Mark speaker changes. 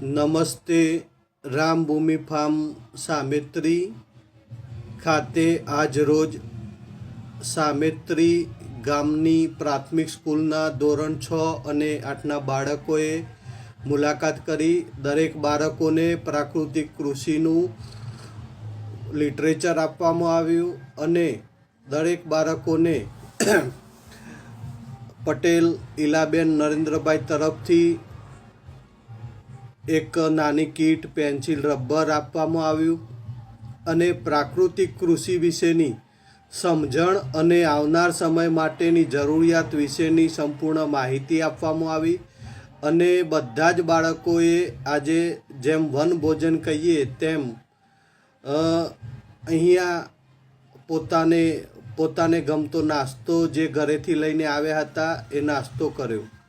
Speaker 1: નમસ્તે, રામભૂમિ ફાર્મ સામેત્રી ખાતે આજરોજ સામેત્રી ગામની પ્રાથમિક સ્કૂલના ધોરણ છ અને આઠના બાળકોએ મુલાકાત કરી. દરેક બાળકોને પ્રાકૃતિક કૃષિનું લિટરેચર આપવામાં આવ્યું અને દરેક બાળકોને પટેલ ઇલાબેન નરેન્દ્રભાઈ તરફથી એક નાની કીટ, પેન્સિલ, રબર આપવામાં આવ્યું અને પ્રાકૃતિક કૃષિ વિશેની સમજણ અને આવનાર સમય માટેની જરૂરિયાત વિશેની સંપૂર્ણ માહિતી આપવામાં આવી અને બધા જ બાળકોએ આજે જેમ વન ભોજન કહીએ તેમ અહીંયા પોતાને પોતાને ગમતો નાસ્તો જે ઘરેથી લઈને આવ્યા હતા એ નાસ્તો કર્યો.